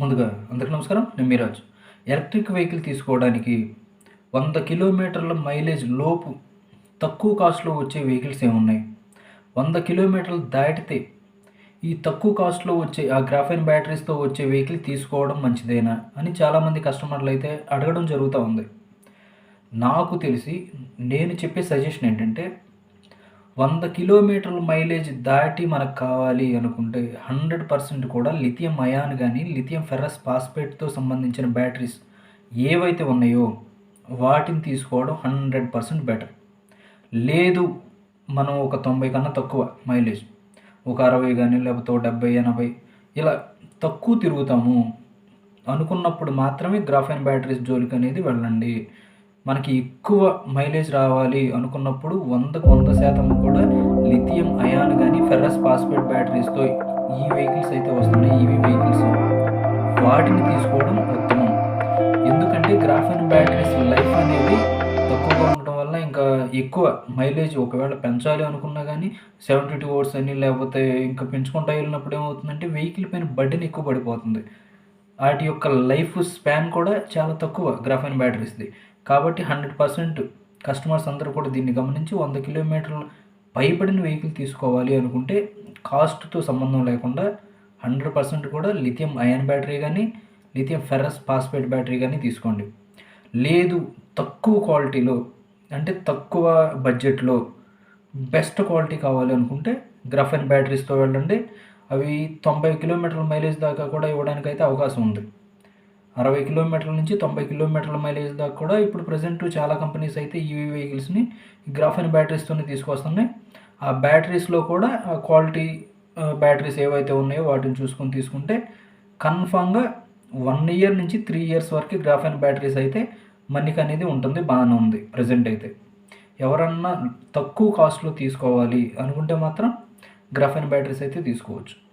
ముందుగా అందరికీ నమస్కారం. నేను మీరాజ్. ఎలక్ట్రిక్ వెహికల్ తీసుకోవడానికి వంద కిలోమీటర్ల మైలేజ్ లోపు తక్కువ కాస్ట్లో వచ్చే వెహికల్స్ ఏమున్నాయి? వంద కిలోమీటర్లు దాటితే ఈ తక్కువ కాస్ట్లో వచ్చే ఆ గ్రాఫైన్ బ్యాటరీస్తో వచ్చే వెహికల్ తీసుకోవడం మంచిదేనా అని చాలామంది కస్టమర్లు అయితే అడగడం జరుగుతూ ఉంది. నాకు తెలిసి నేను చెప్పే సజెషన్ ఏంటంటే వంద కిలోమీటర్ల మైలేజ్ దాటి మనకు కావాలి అనుకుంటే హండ్రెడ్ పర్సెంట్ కూడా లిథియం అయాన్ కానీ లిథియం ఫెర్రస్ ఫాస్ఫేట్తో సంబంధించిన బ్యాటరీస్ ఏవైతే ఉన్నాయో వాటిని తీసుకోవడం హండ్రెడ్ పర్సెంట్ బెటర్. లేదు మనం ఒక తొంభై కన్నా తక్కువ మైలేజ్ ఒక అరవై కానీ లేకపోతే ఒక డెబ్బై ఎనభై ఇలా తక్కువ తిరుగుతాము అనుకున్నప్పుడు మాత్రమే గ్రాఫైన్ బ్యాటరీస్ జోలికి అనేది వెళ్ళండి. మనకి ఎక్కువ మైలేజ్ రావాలి అనుకున్నప్పుడు వందకు వంద శాతం కూడా లిథియం అయాన్ కానీ ఫెర్రస్ ఫాస్ఫేట్ బ్యాటరీస్తో ఈ వెహికల్స్ అయితే వస్తున్నాయి ఈవీ వెహికల్స్. వాటిని తీసుకోవడం ఉత్తమం. ఎందుకంటే గ్రాఫిన్ బ్యాటరీస్ లైఫ్ అనేది తక్కువగా ఉండటం వల్ల ఇంకా ఎక్కువ మైలేజ్ ఒకవేళ పెంచాలి అనుకున్నా కానీ సెవెంటీ టూ ఓట్స్ అని లేకపోతే ఇంకా పెంచుకుంటా వెళ్ళినప్పుడు ఏమవుతుందంటే వెహికల్ పైన బడ్డీని ఎక్కువ పడిపోతుంది. వాటి యొక్క లైఫ్ స్పాన్ కూడా చాలా తక్కువ గ్రాఫైన్ బ్యాటరీస్ది. కాబట్టి హండ్రెడ్ పర్సెంట్ కస్టమర్స్ అందరూ కూడా దీన్ని గమనించి వంద కిలోమీటర్లు పైబడిన వెహికల్ తీసుకోవాలి అనుకుంటే కాస్ట్తో సంబంధం లేకుండా హండ్రెడ్ పర్సెంట్ కూడా లిథియం అయన్ బ్యాటరీ కానీ లిథియం ఫెర్రస్ పాస్పేట్ బ్యాటరీ కానీ తీసుకోండి. లేదు తక్కువ క్వాలిటీలో అంటే తక్కువ బడ్జెట్లో బెస్ట్ క్వాలిటీ కావాలి అనుకుంటే గ్రఫైన్ బ్యాటరీస్తో వెళ్ళండి. అవి తొంభై కిలోమీటర్ల మైలేజ్ దాకా కూడా ఇవ్వడానికి అయితే అవకాశం ఉంది. అరవై కిలోమీటర్ల నుంచి తొంభై కిలోమీటర్ల మైలేజ్ దాకా కూడా ఇప్పుడు ప్రజెంట్ చాలా కంపెనీస్ అయితే ఈవీ వెహికల్స్ని గ్రాఫైన్ బ్యాటరీస్తోనే తీసుకొస్తున్నాయి. ఆ బ్యాటరీస్లో కూడా ఆ క్వాలిటీ బ్యాటరీస్ ఏవైతే ఉన్నాయో వాటిని చూసుకొని తీసుకుంటే కన్ఫామ్గా వన్ ఇయర్ నుంచి త్రీ ఇయర్స్ వరకు గ్రాఫైన్ బ్యాటరీస్ అయితే మన్నిక అనేది ఉంటుంది బాగానే ఉంది ప్రజెంట్ అయితే. ఎవరన్నా తక్కువ కాస్ట్లో తీసుకోవాలి అనుకుంటే మాత్రం గ్రాఫైన్ బ్యాటరీస్ అయితే తీసుకోవచ్చు.